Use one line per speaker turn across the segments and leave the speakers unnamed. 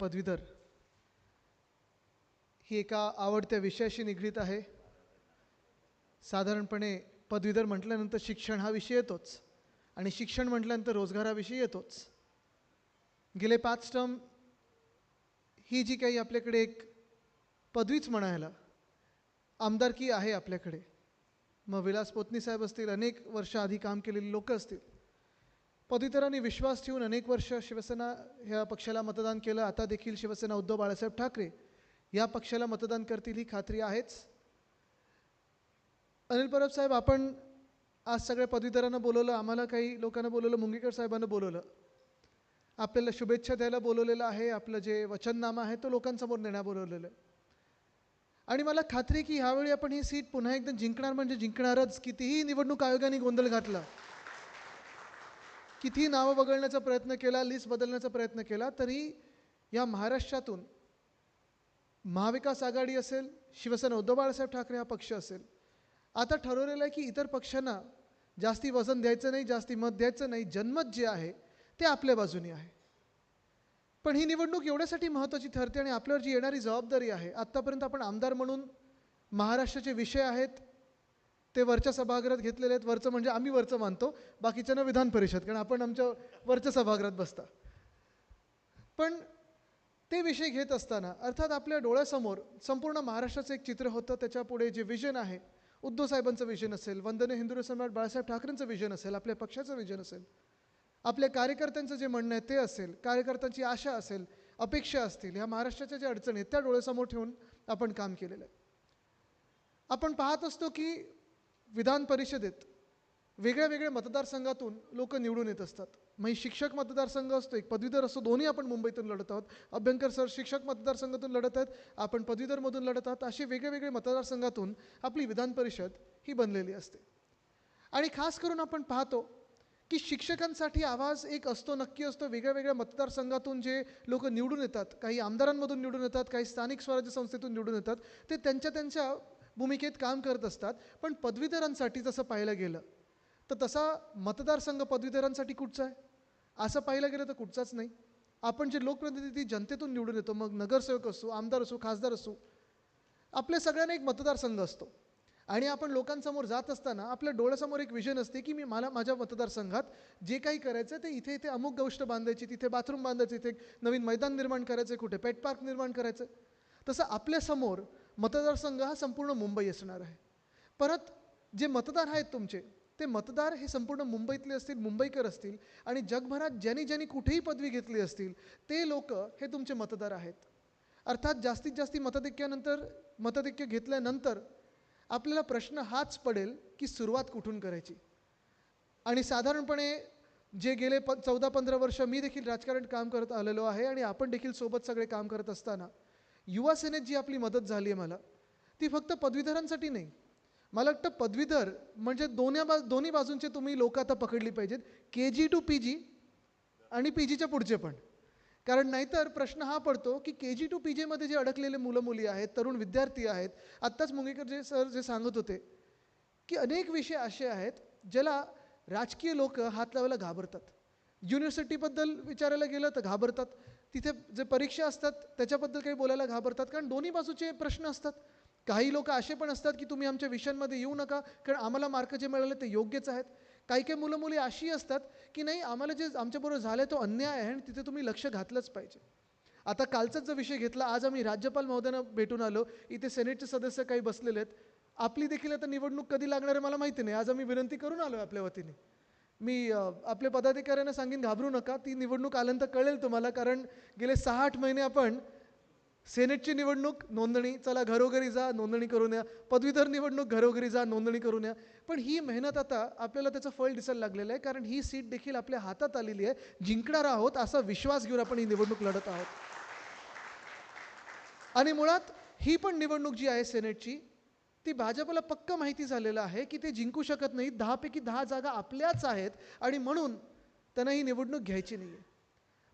पदवीधर. ही एका आवडत्या विषयाशी निगडीत आहे. साधारणपणे पदवीधर म्हटल्यानंतर शिक्षण हा विषय येतोच आणि शिक्षण म्हटल्यानंतर रोजगाराविषयी येतोच. गेले पाच टर्म ही जी काही आपल्याकडे एक पदवीच म्हणायला आमदारकी आहे आपल्याकडे. मग विलास पोतनी साहेब असतील अनेक वर्ष आधी काम केलेली लोक असतील. पदवीधरांनी विश्वास ठेवून अनेक वर्ष शिवसेना ह्या पक्षाला मतदान केलं. आता देखील शिवसेना उद्धव बाळासाहेब ठाकरे या पक्षाला मतदान करतील ही खात्री आहेच. अनिल परब साहेब आपण आज सगळ्या पदवीधरांना बोलवलं आम्हाला काही लोकांना बोलवलं मुंगेकर साहेबांना बोलवलं. आपल्याला शुभेच्छा द्यायला बोलवलेलं आहे. आपलं जे वचननामा आहे तो लोकांसमोर नेण्या बोलवलेलं. आहे आणि मला खात्री की ह्यावेळी आपण ही सीट पुन्हा एकदा जिंकणार म्हणजे जिंकणारच. कितीही निवडणूक आयोगाने गोंधळ घातला कितीही नावं वगळण्याचा प्रयत्न केला लिस्ट बदलण्याचा प्रयत्न केला तरी या महाराष्ट्रातून महाविकास आघाडी असेल शिवसेना उद्धव बाळासाहेब ठाकरे हा पक्ष असेल. आता ठरवलेलं आहे की इतर पक्षांना जास्ती वजन द्यायचं नाही जास्ती मत द्यायचं नाही जनमत जे आहे ते आपल्या बाजूने आहे. पण ही निवडणूक एवढ्यासाठी महत्त्वाची ठरते आणि आपल्यावर जी येणारी जबाबदारी आहे आत्तापर्यंत आपण आमदार म्हणून महाराष्ट्राचे विषय आहेत ते वरच्या सभागृहात घेतलेले आहेत. वरचं म्हणजे आम्ही वरचं मानतो. बाकीच्यांना विधान परिषद कारण आपण आमच्या वरच्या सभागृहात बसता. पण ते विषय घेत असताना अर्थात आपल्या डोळ्यासमोर संपूर्ण महाराष्ट्राचं एक चित्र होतं. त्याच्यापुढे जे विजन आहे उद्धव साहेबांचं विजन असेल वंदने हिंदू सम्राट बाळासाहेब ठाकरेंचं विजन असेल आपल्या पक्षाचं विजन असेल आपल्या कार्यकर्त्यांचं जे म्हणणं आहे ते असेल कार्यकर्त्यांची आशा असेल अपेक्षा असतील ह्या महाराष्ट्राच्या ज्या अडचणी आहेत त्या डोळ्यासमोर ठेवून आपण काम केलेलं आहे. आपण पाहत असतो की विधान परिषदेत वेगळ्या वेगळ्या मतदारसंघातून लोक निवडून येत असतात. मग शिक्षक मतदारसंघ असतो एक पदवीधर असतो दोन्ही आपण मुंबईतून लढत आहोत. अभ्यंकर सर शिक्षक मतदारसंघातून लढत आहेत आपण पदवीधरमधून लढत आहात. असे वेगळे वेगळे मतदारसंघातून आपली विधान परिषद ही बनलेली असते. आणि खास करून आपण पाहतो की शिक्षकांसाठी आवाज एक असतो नक्की असतो. वेगळ्या वेगळ्या मतदारसंघातून जे लोक निवडून येतात काही आमदारांमधून निवडून येतात काही स्थानिक स्वराज्य संस्थेतून निवडून येतात ते त्यांच्या त्यांच्या भूमिकेत काम करत असतात पण पदवीधरांसाठी जसं पाहिलं गेलं तर तसा मतदारसंघ पदवीधरांसाठी कुठचा आहे? असं पाहिलं गेलं तर कुठचाच नाही. आपण जे लोकप्रतिनिधी जनतेतून निवडून येतो मग नगरसेवक असो आमदार असो खासदार असो आपल्या सगळ्यांना एक मतदारसंघ असतो. आणि आपण लोकांसमोर जात असताना आपल्या डोळ्यासमोर एक विजन असते की मी मला माझ्या मतदारसंघात जे काही करायचं ते इथे इथे अमुक गोष्ट बांधायची तिथे बाथरूम बांधायचं इथे एक नवीन मैदान निर्माण करायचं कुठे पेट पार्क निर्माण करायचं. तसं आपल्यासमोर मतदारसंघ हा संपूर्ण मुंबई असणार आहे. परत जे मतदार आहेत तुमचे ते मतदार हे संपूर्ण मुंबईतले असतील मुंबईकर असतील आणि जगभरात ज्यांनी ज्यांनी कुठेही पदवी घेतली असतील ते लोक हे तुमचे मतदार आहेत. अर्थात जास्तीत जास्त मतधिक्यानंतर मतधिक्य घेतल्यानंतर आपल्याला प्रश्न हाच पडेल की सुरुवात कुठून करायची? आणि साधारणपणे जे गेले प चौदा पंधरा वर्ष मी देखील राजकारण काम करत आलेलो आहे आणि आपण देखील सोबत सगळे काम करत असताना युवा सेनेत जी आपली मदत झाली आहे मला ती फक्त पदवीधरांसाठी नाही. मला वाटतं पदवीधर म्हणजे दोन्ही बा दोन्ही बाजूंचे तुम्ही लोक आता पकडली पाहिजेत के जी टू पी जी आणि पी जीच्या पुढचे पण. कारण नाहीतर प्रश्न हा पडतो की के जी टू पी जेमध्ये जे अडकलेले मुलं मुली आहेत तरुण विद्यार्थी आहेत आत्ताच मुंगेकर जे सर जे सांगत होते की अनेक विषय असे आहेत ज्याला राजकीय लोक हात लावायला घाबरतात. युनिव्हर्सिटीबद्दल विचारायला गेलं तर घाबरतात. तिथे जे परीक्षा असतात त्याच्याबद्दल काही बोलायला घाबरतात. कारण दोन्ही बाजूचे प्रश्न असतात. काही लोक असे पण असतात की तुम्ही आमच्या विषयांमध्ये येऊ नका कारण आम्हाला मार्क जे मिळाले ते योग्यच आहेत. काही काही मुलं मुली अशी असतात की नाही आम्हाला जे आमच्याबरोबर झालं आहे तो अन्याय आहे आणि तिथे तुम्ही लक्ष घातलंच पाहिजे. आता कालचाच जो विषय घेतला आज आम्ही राज्यपाल महोदयांना भेटून आलो. इथे सेनेटचे सदस्य काही बसलेले आहेत. आपली देखील आता निवडणूक कधी लागणार आहे मला माहिती नाही. आज आम्ही विनंती करून आलो आपल्या वतीने. मी आपल्या पदाधिकाऱ्यांना सांगेन घाबरू नका. ती निवडणूक आल्यानंतर कळेल तुम्हाला कारण गेले सहा आठ महिने आपण सेनेटची निवडणूक नोंदणी चला घरोघरी जा नोंदणी करून या. पदवीधर निवडणूक घरोघरी जा नोंदणी करून या. पण ही मेहनत आता आपल्याला त्याचं फळ दिसायला लागलेलं आहे कारण ही सीट देखील आपल्या हातात आलेली आहे. जिंकणार आहोत असा विश्वास घेऊन आपण ही निवडणूक लढत आहोत. आणि मुळात ही पण निवडणूक जी आहे सेनेटची ती भाजपला पक्क माहिती झालेलं आहे की ते जिंकू शकत नाहीत. दहापैकी दहा जागा आपल्याच आहेत आणि म्हणून त्यांना ही निवडणूक घ्यायची नाही आहे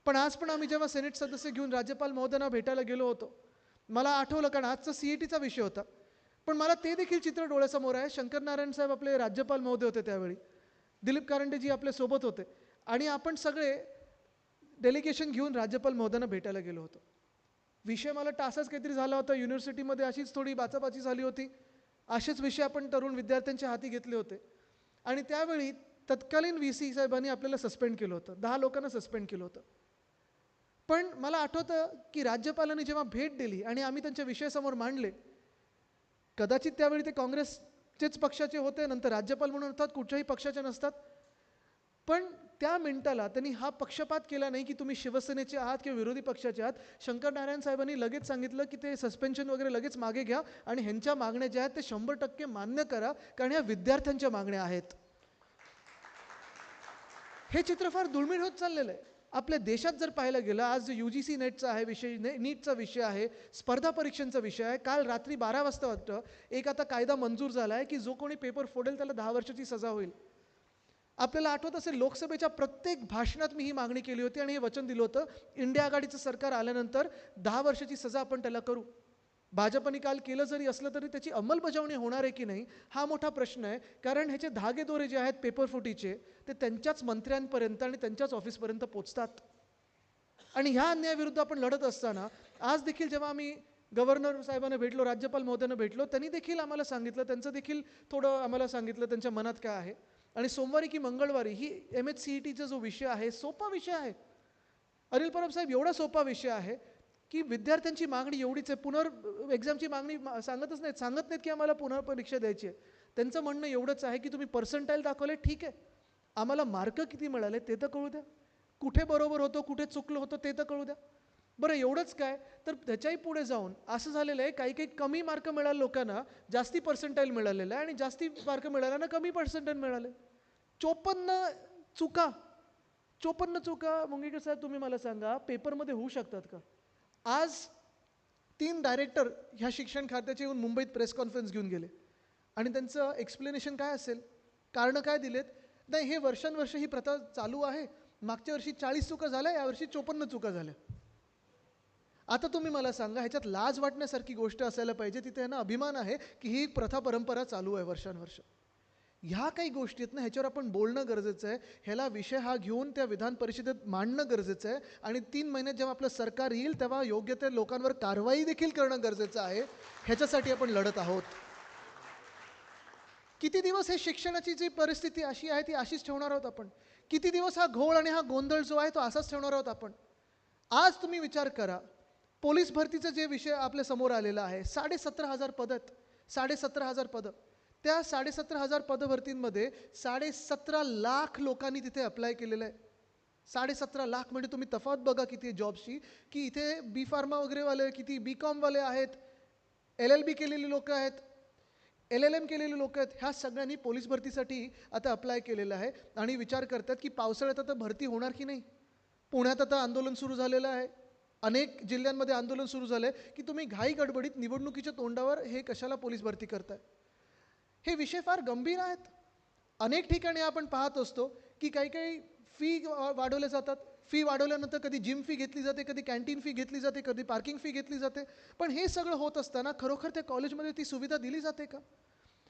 पण आज पण आम्ही जेव्हा सेनेट सदस्य घेऊन राज्यपाल महोदयांना भेटायला गेलो होतो मला आठवलं कारण आजचा सी ई टीचा विषय होता. पण मला ते देखील चित्र डोळ्यासमोर आहे. शंकर नारायण साहेब आपले राज्यपाल महोदय होते त्यावेळी. दिलीप कारंडेजी आपल्यासोबत होते. आणि आपण सगळे डेलिगेशन घेऊन राज्यपाल महोदयांना भेटायला गेलो होतो. विषय मला टासच काहीतरी झाला होता. युनिव्हर्सिटीमध्ये अशीच थोडी बाचाबाची झाली होती. असेच विषय आपण तरुण विद्यार्थ्यांच्या हाती घेतले होते. आणि त्यावेळी तत्कालीन व्ही सी साहेबांनी आपल्याला सस्पेंड केलं होतं. दहा लोकांना सस्पेंड केलं होतं. पण मला आठवतं की राज्यपालांनी जेव्हा भेट दिली आणि आम्ही त्यांच्या विषयासमोर मांडले कदाचित त्यावेळी ते काँग्रेसचेच पक्षाचे होते नंतर राज्यपाल म्हणून अर्थात कुठच्याही पक्षाचे नसतात. पण त्या मिनिटाला त्यांनी हा पक्षपात केला नाही की तुम्ही शिवसेनेचे आहात किंवा विरोधी पक्षाचे आहात. शंकर नारायण साहेबांनी लगेच सांगितलं की ते सस्पेन्शन वगैरे लगेच मागे घ्या आणि ह्यांच्या मागण्या ज्या आहेत ते शंभर टक्के मान्य करा कारण ह्या विद्यार्थ्यांच्या मागण्या आहेत. हे चित्र फार दुर्मिळ होत चाललेलं आहे. आपल्या देशात जर पाहायला गेलं आज यू जी सी नेटचा आहे विषय ने नीटचा विषय आहे स्पर्धा परीक्षांचा विषय आहे. काल रात्री बारा वाजता वाटतं एक आता कायदा मंजूर झाला आहे की जो कोणी पेपर फोडेल त्याला दहा वर्षाची सजा होईल. आपल्याला आठवत असेल लोकसभेच्या प्रत्येक भाषणात मी ही मागणी केली होती आणि हे वचन दिलं होतं इंडिया आघाडीचं सरकार आल्यानंतर दहा वर्षाची सजा आपण त्याला करू. भाजपने काल केलं जरी असलं तरी त्याची अंमलबजावणी होणार आहे की नाही हा मोठा प्रश्न आहे. कारण ह्याचे धागेदोरे जे आहेत पेपर फुटीचे ते त्यांच्याच मंत्र्यांपर्यंत आणि त्यांच्याच ऑफिसपर्यंत पोचतात. आणि ह्या अन्यायाविरुद्ध आपण लढत असताना आज देखील जेव्हा आम्ही गव्हर्नर साहेबांना भेटलो राज्यपाल महोदयांना भेटलो त्यांनी देखील आम्हाला सांगितलं त्यांचं देखील थोडं आम्हाला सांगितलं त्यांच्या मनात काय आहे. आणि सोमवारी की मंगळवारी ही एम एच सी ई टीचा जो विषय आहे सोपा विषय आहे. अनिल परब साहेब एवढा सोपा विषय आहे की विद्यार्थ्यांची मागणी एवढीच आहे. पुनर् एक्झामची मागणी सांगतच नाहीत सांगत नाहीत की आम्हाला पुनर्परीक्षा द्यायची आहे. त्यांचं म्हणणं एवढंच आहे की तुम्ही पर्सेंटाईल दाखवले ठीक आहे. आम्हाला मार्क किती मिळाले ते तर कळू द्या. कुठे बरोबर होतो कुठे चुकलं होतं ते तर कळू द्या. बरं एवढंच काय? तर त्याच्याही पुढे जाऊन असं झालेलं आहे काही काही कमी मार्क मिळाले लोकांना जास्ती पर्सेंटाईल मिळालेलं आहे आणि जास्ती मार्क मिळाल्यानं कमी पर्सेंटाईल मिळाले. चोपन्न चुका. चोपन्न चुका मुंगेकर साहेब तुम्ही मला सांगा पेपरमध्ये होऊ शकतात का? आज तीन डायरेक्टर ह्या शिक्षण खात्याचे येऊन मुंबईत प्रेस कॉन्फरन्स घेऊन गेले. आणि त्यांचं एक्सप्लेनेशन काय असेल? कारणं काय दिलेत? नाही हे वर्षानुवर्ष ही प्रथा चालू आहे. मागच्या वर्षी चाळीस चुका झाल्या यावर्षी चोपन्न चुका झाल्या. आता तुम्ही मला सांगा ह्याच्यात लाज वाटण्यासारखी गोष्ट असायला पाहिजे तिथे ना अभिमान आहे की ही प्रथा परंपरा चालू आहे वर्षानुवर्ष. ह्या काही गोष्टी आहेत ना ह्याच्यावर आपण बोलणं गरजेचं आहे. ह्याला विषय हा घेऊन त्या विधान परिषदेत मांडणं गरजेचं आहे. आणि तीन महिन्यात जेव्हा आपलं सरकार येईल तेव्हा योग्य त्या लोकांवर कारवाई देखील करणं गरजेचं आहे. ह्याच्यासाठी आपण लढत आहोत. किती दिवस हे शिक्षणाची जी परिस्थिती अशी आहे ती अशीच ठेवणार आहोत आपण. किती दिवस हा घोळ आणि हा गोंधळ जो आहे तो असाच ठेवणार आहोत आपण. आज तुम्ही विचार करा पोलीस भरतीचं जे विषय आपल्यासमोर आलेला आहे साडेसतरा हजार पदत साडेसतरा हजार पदं. त्या साडेसतरा हजार पदभरतींमध्ये साडेसतरा लाख लोकांनी तिथे अप्लाय केलेलं आहे. साडेसतरा लाख म्हणजे तुम्ही तफावत बघा किती आहे जॉबची की इथे बी फार्मा वगैरेवाले किती बी कॉमवाले आहेत एल एल बी केलेली लोक आहेत एल एल एम केलेली लोक आहेत ह्या सगळ्यांनी पोलीस भरतीसाठी आता अप्लाय केलेलं आहे. आणि विचार करतात की पावसाळ्यात आता भरती होणार की नाही? पुण्यात आता आंदोलन सुरू झालेलं आहे. अनेक जिल्ह्यांमध्ये आंदोलन सुरू झालं आहे की तुम्ही घाई गडबडीत निवडणुकीच्या तोंडावर हे कशाला पोलीस भरती करताय? हे विषय फार गंभीर आहेत. अनेक ठिकाणी आपण पाहत असतो की काही काही फी वाढवल्या जातात. फी वाढवल्यानंतर कधी जिम फी घेतली जाते कधी कॅन्टीन फी घेतली जाते कधी पार्किंग फी घेतली जाते. पण हे सगळं होत असताना खरोखर त्या कॉलेजमध्ये ती सुविधा दिली जाते का?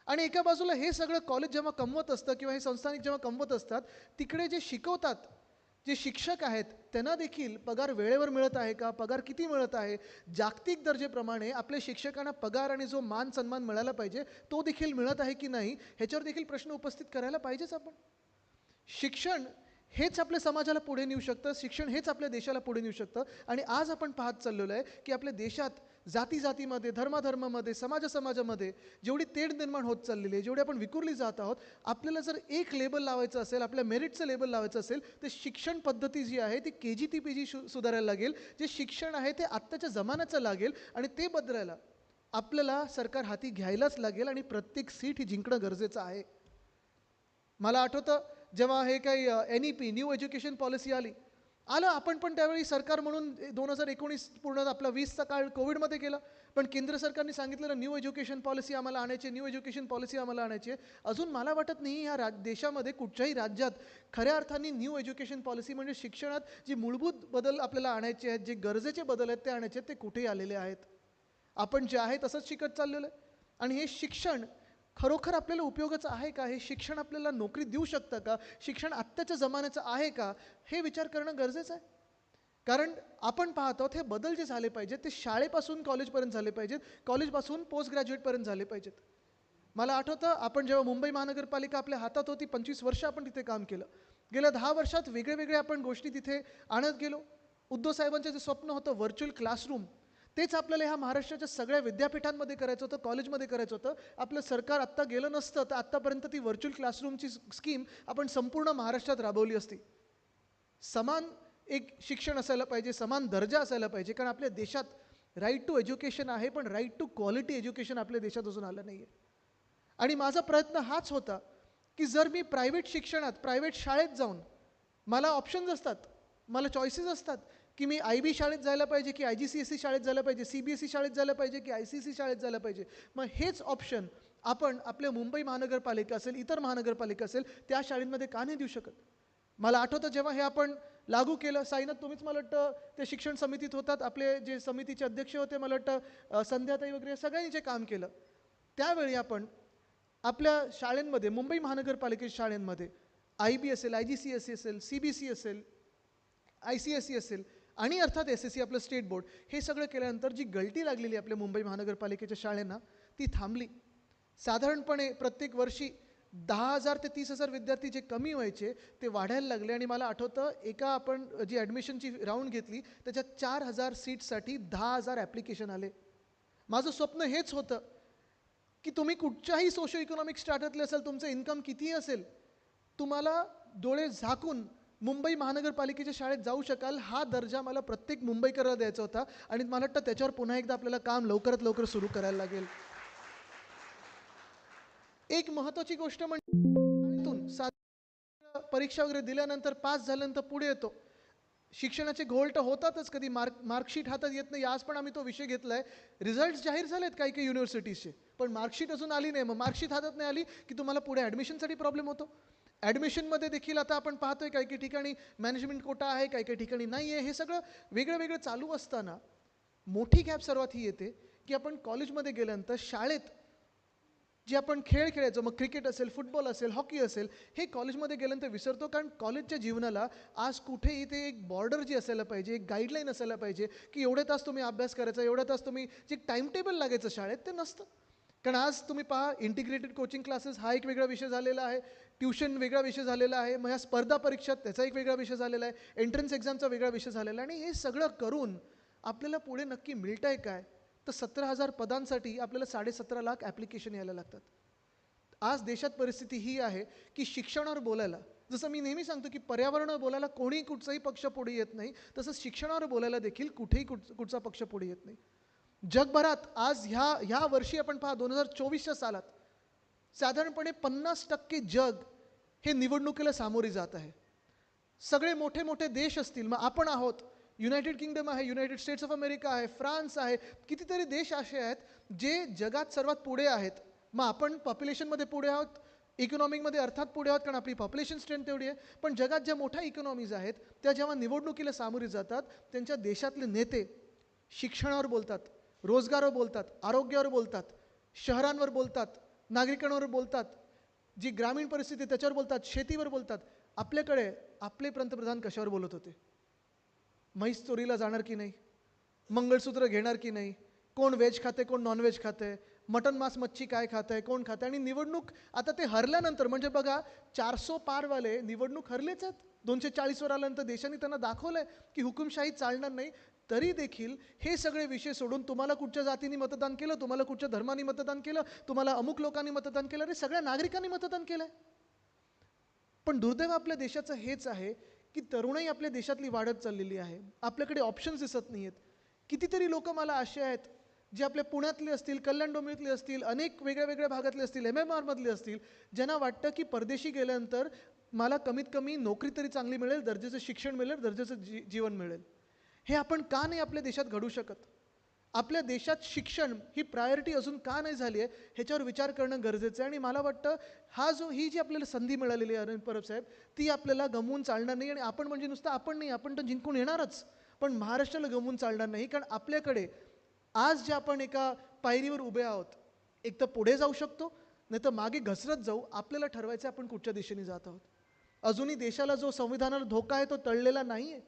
आणि एका बाजूला हे सगळं कॉलेज जेव्हा कमवत असतं किंवा हे संस्थानिक जेव्हा कमवत असतात तिकडे जे शिकवतात जे शिक्षक आहेत त्यांना देखील पगार वेळेवर मिळत आहे का? पगार किती मिळत आहे? जागतिक दर्जेप्रमाणे आपल्या शिक्षकांना पगार आणि जो मान सन्मान मिळाला पाहिजे तो देखील मिळत आहे की नाही ह्याच्यावर देखील प्रश्न उपस्थित करायला पाहिजेच आपण. शिक्षण हेच आपल्या समाजाला पुढे नेऊ शकतं शिक्षण हेच आपल्या देशाला पुढे नेऊ शकतं. आणि आज आपण पाहत चाललेलो आहे की आपल्या देशात जाती जातीमध्ये धर्माधर्मामध्ये समाज समाजामध्ये जेवढी तेढ निर्माण होत चाललेली आहे जेवढी आपण विकुरली जात आहोत आपल्याला जर एक लेबल लावायचं असेल आपल्या मेरिटचं लेबल लावायचं असेल तर शिक्षण पद्धती जी आहे ती के जी ती पी जी सुधारायला लागेल. जे शिक्षण आहे ते आत्ताच्या जमान्याचं लागेल आणि ते बदलायला आपल्याला सरकार हाती घ्यायलाच लागेल आणि प्रत्येक सीट ही जिंकणं गरजेचं आहे. मला आठवतं जेव्हा हे काही N E P new education policy आली आलं आपण पण त्यावेळी सरकार म्हणून दोन हजार एकोणीस पूर्ण आपला वीसचा काळ कोविडमध्ये गेला पण केंद्र सरकारने सांगितलेलं न्यू एज्युकेशन पॉलिसी आम्हाला आणायची न्यू एज्युकेशन पॉलिसी आम्हाला आणायची अजून मला वाटत नाही ह्या राज देशामध्ये कुठच्याही राज्यात खऱ्या अर्थाने न्यू एज्युकेशन पॉलिसी म्हणजे शिक्षणात जी मूलभूत बदल आपल्याला आणायचे आहेत जे गरजेचे बदल आहेत ते आणायचे आहेत ते कुठेही आलेले आहेत. आपण जे आहे तसंच शिकत चाललेलं आहे. आणि हे शिक्षण खरोखर आपल्याला उपयोगाचं आहे का? हे शिक्षण आपल्याला नोकरी देऊ शकतं का? शिक्षण आत्ताच्या जमान्याचं आहे का? हे विचार करणं गरजेचं आहे. कारण आपण पाहत आहोत हे बदल जे झाले पाहिजेत ते शाळेपासून कॉलेजपर्यंत झाले पाहिजेत कॉलेजपासून पोस्ट ग्रॅज्युएटपर्यंत झाले पाहिजेत. मला आठवतं आपण जेव्हा मुंबई महानगरपालिका आपल्या हातात होती पंचवीस वर्ष आपण तिथे काम केलं. गेल्या दहा वर्षात वेगळे वेगळे आपण गोष्टी तिथे आणत गेलो. उद्धव साहेबांचं जे स्वप्न होतं व्हर्च्युअल क्लासरूम तेच आपल्याला ह्या महाराष्ट्राच्या सगळ्या विद्यापीठांमध्ये करायचं होतं कॉलेजमध्ये करायचं होतं. आपलं सरकार आत्ता गेलं नसतं तर आत्तापर्यंत ती व्हर्च्युअल क्लासरूमची स्कीम आपण संपूर्ण महाराष्ट्रात राबवली असती. समान एक शिक्षण असायला पाहिजे समान दर्जा असायला पाहिजे कारण आपल्या देशात राईट टू एज्युकेशन आहे पण राईट टू क्वालिटी एज्युकेशन आपल्या देशात अजून आलं नाही आहे आणि माझा प्रयत्न हाच होता की जर मी प्रायव्हेट शिक्षणात प्रायव्हेट शाळेत जाऊन मला ऑप्शन्स असतात मला चॉईसेस असतात की मी आय बी शाळेत जायला पाहिजे की I G C S C शाळेत जायला पाहिजे सी बी एस सी शाळेत जायला पाहिजे की आय सी सी शाळेत जायला पाहिजे. मग हेच ऑप्शन आपण आपल्या मुंबई महानगरपालिका असेल इतर महानगरपालिका असेल त्या शाळेंमध्ये का नाही देऊ शकत? मला आठवतं जेव्हा हे आपण लागू केलं साईनाथ तुम्हीच मला वाटतं ते शिक्षण समितीत होतात आपले जे समितीचे अध्यक्ष होते मला वाटतं संध्याताई वगैरे सगळ्यांनी जे काम केलं त्यावेळी आपण आपल्या शाळेंमध्ये मुंबई महानगरपालिकेच्या शाळेंमध्ये आय बी असेल I G C S C असेल सी बी सी असेल आय सी एस सी असेल आणि अर्थात एस एस सी आपलं स्टेट बोर्ड हे सगळं केल्यानंतर जी गळती लागलेली आपल्या मुंबई महानगरपालिकेच्या शाळेंना ती थांबली. साधारणपणे प्रत्येक वर्षी दहा हजार ते तीस हजार विद्यार्थी जे कमी व्हायचे ते वाढायला लागले आणि मला आठवतं एका आपण जी ॲडमिशनची राऊंड घेतली त्याच्यात चार हजार सीट्ससाठी दहा हजार ॲप्लिकेशन आले. माझं स्वप्न हेच होतं की तुम्ही कुठच्याही सोशो इकॉनॉमिक स्टार्टअपले असेल तुमचं इन्कम कितीही असेल तुम्हाला डोळे झाकून मुंबई महानगरपालिकेच्या शाळेत जाऊ शकाल हा दर्जा मला प्रत्येक मुंबईकरला द्यायचा होता आणि मला वाटतं त्याच्यावर पुन्हा एकदा आपल्याला काम लवकरात लवकर सुरू करायला लागेल. एक महत्वाची गोष्ट म्हणजे परीक्षा वगैरे दिल्यानंतर पास झाल्यानंतर पुढे येतो. शिक्षणाचे घोळ तर होतातच कधी मार्क मार्कशीट हातात येत नाही आज पण आम्ही तो विषय घेतला आहे रिझल्ट जाहीर झालेत काही काही युनिव्हर्सिटीजचे पण मार्कशीट अजून आली नाही. मग मार्कशीट हातात नाही आली की तुम्हाला पुढे ॲडमिशनसाठी प्रॉब्लेम होतो. ॲडमिशनमध्ये देखील आता आपण पाहतोय काही काही ठिकाणी मॅनेजमेंट कोटा आहे काही काही ठिकाणी नाही आहे. हे सगळं वेगळं वेगळं चालू असताना मोठी गॅप सर्वात ही येते की आपण कॉलेजमध्ये गेल्यानंतर शाळेत जे आपण खेळ खेळायचो मग क्रिकेट असेल फुटबॉल असेल हॉकी असेल हे कॉलेजमध्ये गेल्यानंतर विसरतो. कारण कॉलेजच्या जीवनाला आज कुठेही ते एक बॉर्डर जी असायला पाहिजे एक गाईडलाईन असायला पाहिजे की एवढे तास तुम्ही अभ्यास करायचा एवढे तास तुम्ही जे टाईम टेबल लागायचं शाळेत ते नसतं. कारण आज तुम्ही पहा इंटिग्रेटेड कोचिंग क्लासेस हा एक वेगळा विषय झालेला आहे. ट्युशन वेगळा विषय झालेला आहे मग ह्या स्पर्धा परीक्षात त्याचा एक वेगळा विषय झालेला आहे एंट्रन्स एक्झामचा वेगळा विषय झालेला आहे आणि हे सगळं करून आपल्याला पुढे नक्की मिळतं आहे काय? तर सतरा हजार पदांसाठी आपल्याला साडेसतरा लाख ॲप्लिकेशन यायला लागतात. आज देशात परिस्थिती ही आहे की शिक्षणावर बोलायला जसं मी नेहमी सांगतो की पर्यावरणावर बोलायला कोणीही कुठचाही पक्ष पुढे येत नाही तसंच शिक्षणावर बोलायला देखील कुठेही कुठ कुठचा पक्ष पुढे येत नाही. जगभरात आज ह्या ह्या वर्षी आपण पहा दोन हजार चोवीसच्या सालात साधारणपणे पन्नास टक्के जग हे निवडणुकीला सामोरे जात आहे. सगळे मोठे मोठे देश असतील मग आपण आहोत. युनायटेड किंगडम आहे युनायटेड स्टेट्स ऑफ अमेरिका आहे फ्रान्स आहे कितीतरी देश असे आहेत जे जगात सर्वात पुढे आहेत. मग आपण पॉप्युलेशनमध्ये पुढे आहोत इकॉनॉमिकमध्ये अर्थात पुढे आहोत कारण आपली पॉप्युलेशन स्ट्रेंथ तेवढी आहे. पण जगात ज्या मोठ्या इकॉनॉमीज आहेत त्या जेव्हा निवडणुकीला सामोरे जातात त्यांच्या देशातले नेते शिक्षणावर बोलतात रोजगारावर बोलतात आरोग्यावर बोलतात शहरांवर बोलतात नागरिकांवर बोलतात जी ग्रामीण परिस्थिती त्याच्यावर बोलतात शेतीवर बोलतात. आपल्याकडे आपले पंतप्रधान कशावर बोलत होते? म्हैस चोरीला जाणार की नाही? मंगळसूत्र घेणार की नाही? कोण व्हेज खाते कोण नॉनव्हेज खाते? मटन मांस मच्छी काय खात आहे कोण खातं? आणि निवडणूक आता ते हरल्यानंतर म्हणजे बघा चारसो पारवाले निवडणूक हरलेच आहेत. दोनशे चाळीसवर आल्यानंतर देशाने त्यांना दाखवलं आहे की हुकुमशाही चालणार नाही. तरी देखील हे सगळे विषय सोडून तुम्हाला कुठच्या जातीने मतदान केलं तुम्हाला कुठच्या धर्माने मतदान केलं तुम्हाला अमुक लोकांनी मतदान केलं अरे सगळ्या नागरिकांनी मतदान केलं पण दुर्दैव आपल्या देशाचं हेच आहे की तरुणाई आपल्या देशातली वाढत चाललेली आहे. आपल्याकडे ऑप्शन्स दिसत नाही आहेत कितीतरी लोक मला असे आहेत जे आपल्या पुण्यातले असतील कल्याण डोंबिवलीतले असतील अनेक वेगळ्या वेगळ्या भागातले असतील एम एम आरमधले असतील ज्यांना वाटतं की परदेशी गेल्यानंतर मला कमीत कमी नोकरी तरी चांगली मिळेल दर्जाचं शिक्षण मिळेल दर्जाचं जी जीवन मिळेल. हे आपण का नाही आपल्या देशात घडू शकत? आपल्या देशात शिक्षण ही प्रायोरिटी अजून का नाही झाली आहे ह्याच्यावर विचार करणं गरजेचं आहे. आणि मला वाटतं हा जो ही जी आपल्याला संधी मिळालेली आहे अरविंद परब साहेब ती आपल्याला गमवून चालणार नाही. आणि आपण म्हणजे नुसतं आपण नाही आपण तर जिंकून येणारच. पण महाराष्ट्राला गमवून चालणार नाही कारण आपल्याकडे आज जे आपण एका पायरीवर उभे आहोत एक तर पुढे जाऊ शकतो नाही तर मागे घसरत जाऊ आपल्याला ठरवायचं आहे आपण कुठच्या दिशेने जात आहोत. अजूनही देशाला जो संविधानाला धोका आहे तो तळलेला नाही आहे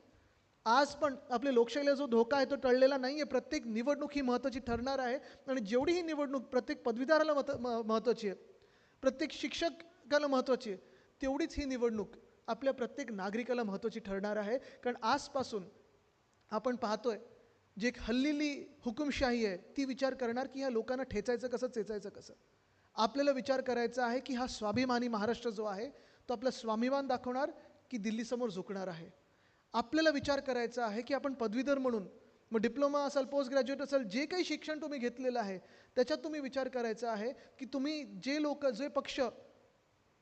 आज पण आपल्या लोकशाहीला जो धोका आहे तो टळलेला नाही आहे प्रत्येक निवडणूक ही महत्त्वाची ठरणार आहे आणि जेवढी ही निवडणूक प्रत्येक पदवीधाराला मत म- महत्त्वाची आहे प्रत्येक शिक्षकाला महत्त्वाची आहे तेवढीच ही निवडणूक आपल्या प्रत्येक नागरिकाला महत्त्वाची ठरणार आहे. कारण आजपासून आपण पाहतोय जी एक हल्लेली हुकुमशाही आहे ती विचार करणार की ह्या लोकांना ठेचायचं कसं चेचायचं कसं? आपल्याला विचार करायचा आहे की हा स्वाभिमानी महाराष्ट्र जो आहे तो आपला स्वाभिमान दाखवणार की दिल्लीसमोर झुकणार आहे. आपल्याला विचार करायचा आहे की आपण पदवीधर म्हणून मग डिप्लोमा असेल पोस्ट ग्रॅज्युएट असेल जे काही शिक्षण तुम्ही घेतलेलं आहे त्याच्यात तुम्ही विचार करायचा आहे की तुम्ही जे लोक जे पक्ष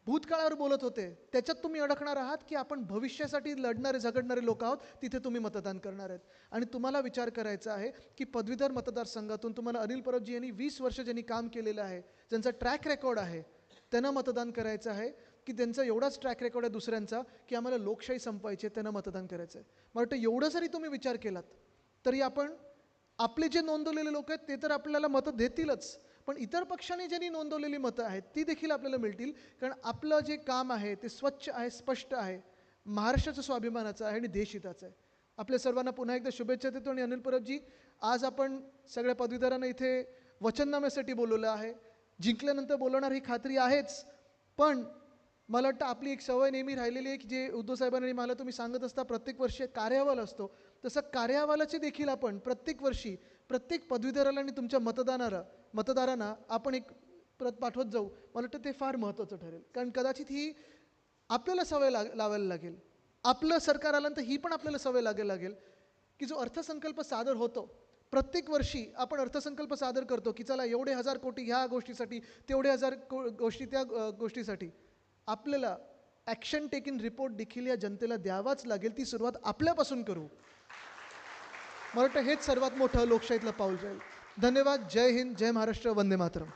भूतकाळावर बोलत होते त्याच्यात तुम्ही अडकणार आहात की आपण भविष्यासाठी लढणारे झगडणारे लोक आहोत तिथे तुम्ही मतदान करणार आहेत. आणि तुम्हाला विचार करायचा आहे की पदवीधर मतदारसंघातून तुम्हाला अनिल परबजी यांनी वीस वर्ष ज्यांनी काम केलेलं आहे ज्यांचा ट्रॅक रेकॉर्ड आहे त्यांना मतदान करायचं आहे. की त्यांचा एवढाच ट्रॅक रेकॉर्ड आहे दुसऱ्यांचा की आम्हाला लोकशाही संपवायची आहे त्यांना मतदान करायचं आहे मला वाटतं एवढं जरी तुम्ही विचार केलात तरी आपण आपले जे नोंदवलेले लोक आहेत ते तर आपल्याला मतं देतीलच. पण इतर पक्षांनी ज्यांनी नोंदवलेली मतं आहेत ती देखील आपल्याला मिळतील. कारण आपलं जे काम आहे ते स्वच्छ आहे स्पष्ट आहे. महाराष्ट्राचं स्वाभिमानाचं आहे आणि देशहिताचं आहे. आपल्या सर्वांना पुन्हा एकदा शुभेच्छा देतो आणि अनिल परबजी आज आपण सगळ्या पदवीधरांना इथे वचननाम्यासाठी बोलवलं आहे. जिंकल्यानंतर बोलवणार ही खात्री आहेच. पण मला वाटतं आपली एक सवय नेहमी राहिलेली आहे की जे उद्धव साहेबांनी मला तुम्ही सांगत असता प्रत्येक वर्षी कार्यावाल असतो. तसं कार्यावालाचे देखील आपण प्रत्येक वर्षी प्रत्येक पदवीधराला आणि तुमच्या मतदानाला मतदारांना आपण एक प्रत पाठवत जाऊ. मला वाटतं ते फार महत्त्वाचं ठरेल. कारण कदाचित ही आपल्याला सवय लाग लावायला लागेल. आपलं सरकार आल्यानंतर ही पण आपल्याला सवय लागायला लागेल की जो अर्थसंकल्प सादर होतो. प्रत्येक वर्षी आपण अर्थसंकल्प सादर करतो की चला एवढे हजार कोटी ह्या गोष्टीसाठी तेवढे हजार को गोष्टी त्या गोष्टीसाठी. आपल्याला ॲक्शन टेकिंग रिपोर्ट देखील या जनतेला द्यावाच लागेल ती सुरुवात आपल्यापासून करू. मला वाटतं हेच सर्वात मोठं लोकशाहीतलं पाऊल जाईल. धन्यवाद. जय हिंद. जय महाराष्ट्र. वंदे मातरम.